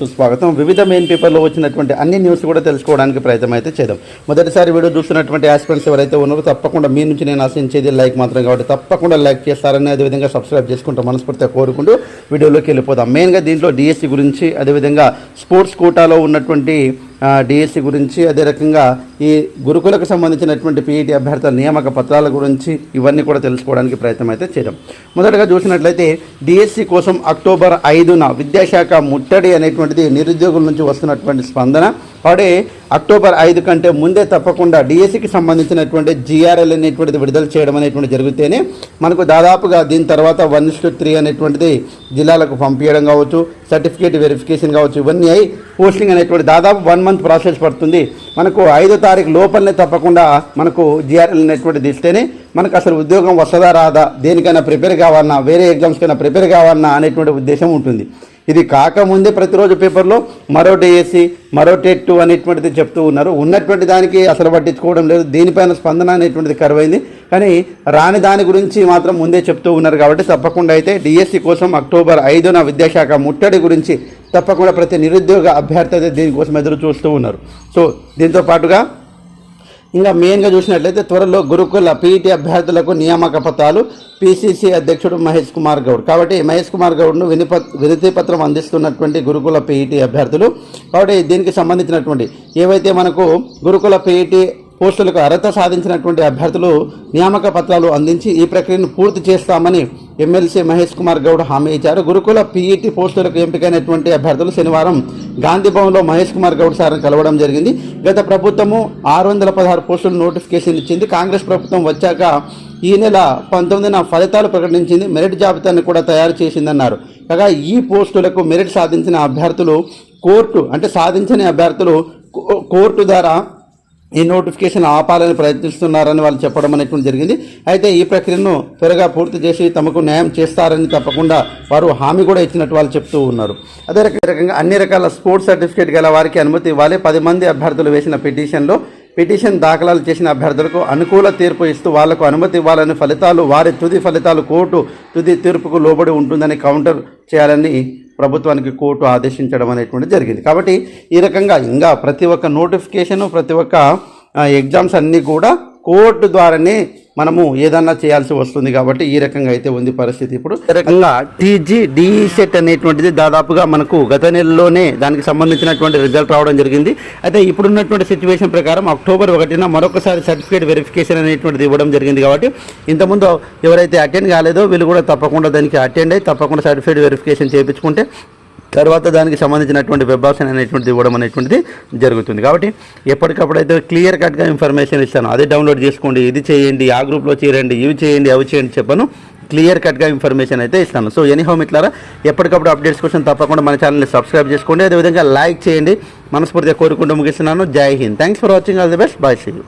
సుస్వాగతం వివిధ మెయిన్ పేపర్లో వచ్చినటువంటి అన్ని న్యూస్ కూడా తెలుసుకోవడానికి ప్రయత్నం అయితే చేద్దాం. మొదటిసారి వీడియో చూస్తున్నటువంటి ఆస్పిరెంట్స్ ఎవరైతే ఉన్నారో తప్పకుండా మీ నుంచి నేను ఆశించేది లైక్ మాత్రం కాబట్టి తప్పకుండా లైక్ చేస్తారని అదేవిధంగా సబ్స్క్రైబ్ చేసుకుంటూ మనస్ఫూర్తిగా కోరుకుంటూ వీడియోలోకి వెళ్ళిపోదాం. మెయిన్గా దీంట్లో డిఎస్సి గురించి అదేవిధంగా స్పోర్ట్స్ కోటాలో ఉన్నటువంటి డిఎస్సి గురించి అదే రకంగా ఈ గురుకులకు సంబంధించినటువంటి పీఈటీ అభ్యర్థుల నియామక పత్రాల గురించి ఇవన్నీ కూడా తెలుసుకోవడానికి ప్రయత్నం అయితే చేయడం మొదటగా చూసినట్లయితే డిఎస్సి కోసం అక్టోబర్ ఐదున విద్యాశాఖ ముట్టడి అనేటువంటిది నిరుద్యోగుల నుంచి వస్తున్నటువంటి స్పందన. కాబట్టి అక్టోబర్ ఐదు కంటే ముందే తప్పకుండా డిఎస్సికి సంబంధించినటువంటి జిఆర్ఎల్ అనేటువంటిది విడుదల చేయడం అనేటువంటి జరిగితేనే మనకు దాదాపుగా దీని తర్వాత వన్ టు త్రీ అనేటువంటిది జిల్లాలకు పంపించడం కావచ్చు సర్టిఫికేట్ వెరిఫికేషన్ కావచ్చు ఇవన్నీ అయి పోస్టింగ్ అనేటువంటి దాదాపు వన్ మంత్ ప్రాసెస్ పడుతుంది. మనకు ఐదో తారీఖు లోపలనే తప్పకుండా మనకు జిఆర్ఎల్ అనేటువంటిది ఇస్తేనే మనకు అసలు ఉద్యోగం వస్తుందా రాదా దేనికైనా ప్రిపేర్ కావాలన్నా వేరే ఎగ్జామ్స్కైనా ప్రిపేర్ కావాలన్నా అనేటువంటి ఉద్దేశం ఉంటుంది. ఇది కాకముందే ప్రతిరోజు పేపర్లో మరో డిఎస్సి మరో టెట్ అనేటువంటిది చెప్తూ ఉన్నారు. ఉన్నటువంటి దానికి అసలు పట్టించుకోవడం లేదు. దీనిపైన స్పందన అనేటువంటిది కరువైంది. కానీ రాని దాని గురించి మాత్రం ముందే చెప్తూ ఉన్నారు కాబట్టి తప్పకుండా అయితే డిఎస్సి కోసం అక్టోబర్ ఐదున విద్యాశాఖ ముట్టడి గురించి తప్పకుండా ప్రతి నిరుద్యోగ అభ్యర్థి దీనికోసం ఎదురు చూస్తూ ఉన్నారు. సో దీంతో పాటుగా ఇంకా మెయిన్గా చూసినట్లయితే త్వరలో గురుకుల పీఈటీ అభ్యర్థులకు నియామక పత్రాలు పిసిసి అధ్యక్షుడు మహేష్ కుమార్ గౌడ్. కాబట్టి మహేష్ కుమార్ గౌడ్ను వినిప వినతి పత్రం అందిస్తున్నటువంటి గురుకుల పీఈటీ అభ్యర్థులు. కాబట్టి దీనికి సంబంధించినటువంటి ఏవైతే మనకు గురుకుల పీఈటీ పోస్టులకు అర్హత సాధించినటువంటి అభ్యర్థులు నియామక పత్రాలు అందించి ఈ ప్రక్రియను పూర్తి చేస్తామని ఎమ్మెల్సీ మహేష్ కుమార్ గౌడ్ హామీ ఇచ్చారు. గురుకుల పీఈటీ పోస్టులకు ఎంపికైనటువంటి అభ్యర్థులు శనివారం గాంధీభవన్లో మహేష్ కుమార్ గౌడ్ సార్ని కలవడం జరిగింది. గత ప్రభుత్వము ఆరు వందల పదహారు పోస్టులు నోటిఫికేషన్ ఇచ్చింది. కాంగ్రెస్ ప్రభుత్వం వచ్చాక ఈ నెల పంతొమ్మిదిన ఫలితాలు ప్రకటించింది. మెరిట్ జాబితాను కూడా తయారు చేసిందన్నారు. కాగా ఈ పోస్టులకు మెరిట్ సాధించిన అభ్యర్థులు కోర్టు అంటే సాధించని అభ్యర్థులు కో- కోర్టు ద్వారా ఈ నోటిఫికేషన్ ఆపాలని ప్రయత్నిస్తున్నారని వాళ్ళు చెప్పడం అనేటువంటి జరిగింది. అయితే ఈ ప్రక్రియను త్వరగా పూర్తి చేసి తమకు న్యాయం చేస్తారని తప్పకుండా వారు హామీ కూడా ఇచ్చినట్టు వాళ్ళు చెప్తూ ఉన్నారు. అదే రకంగా అన్ని రకాల స్పోర్ట్స్ సర్టిఫికేట్ గల వారికి అనుమతి ఇవ్వాలి. పది మంది అభ్యర్థులు వేసిన పిటిషన్లో పిటిషన్ దాఖలాలు చేసిన అభ్యర్థులకు అనుకూల తీర్పు ఇస్తూ వాళ్ళకు అనుమతి ఇవ్వాలని ఫలితాలు వారి తుది ఫలితాలు కోర్టు తుది తీర్పుకు లోబడి ఉంటుందని కౌంటర్ చేయాలని ప్రభుత్వానికి కోర్టు ఆదేశించడం అనేటువంటి జరిగింది. కాబట్టి ఈ రకంగా ఇంకా ప్రతి ఒక్క నోటిఫికేషను ప్రతి ఒక్క ఎగ్జామ్స్ అన్నీ కూడా కోర్టు ద్వారానే మనము ఏదన్నా చేయాల్సి వస్తుంది కాబట్టి ఈ రకంగా అయితే ఉంది పరిస్థితి ఇప్పుడు. ఈ రకంగా టీజీ డిఈ సెట్ అనేటువంటిది దాదాపుగా మనకు గత నెలలోనే దానికి సంబంధించినటువంటి రిజల్ట్ రావడం జరిగింది. అయితే ఇప్పుడున్నటువంటి సిచ్యువేషన్ ప్రకారం అక్టోబర్ ఒకటిన మరొకసారి సర్టిఫికేట్ వెరిఫికేషన్ అనేటువంటిది ఇవ్వడం జరిగింది కాబట్టి ఇంతకుముందు ఎవరైతే అటెండ్ కాలేదో వీళ్ళు కూడా తప్పకుండా దానికి అటెండ్ అయ్యి తప్పకుండా సర్టిఫికేట్ వెరిఫికేషన్ చేయించుకుంటే తర్వాత దానికి సంబంధించినటువంటి వెబ్ ఆప్షన్ అనేటువంటిది ఇవ్వడం అనేటువంటిది జరుగుతుంది. కాబట్టి ఎప్పటికప్పుడు అయితే క్లియర్ కట్గా ఇన్ఫర్మేషన్ ఇస్తాను అదే డౌన్లోడ్ చేసుకోండి ఇది చేయండి ఆ గ్రూప్లో చేరండి ఇవి చేయండి అవి చేయండి చెప్పను క్లియర్ కట్గా ఇన్ఫర్మేషన్ అయితే ఇస్తాను. సో ఎనీ హోమ్ ఇట్లారా ఎప్పటికప్పుడు అప్డేట్స్ కోసం తప్పకుండా మన ఛానల్ని సబ్స్క్రైబ్ చేసుకోండి. అదేవిధంగా లైక్ చేయండి. మనస్ఫూర్తిగా కోరుకుంటూ ముగిస్తున్నాను. Jai Hind. Thanks for watching all the best bye see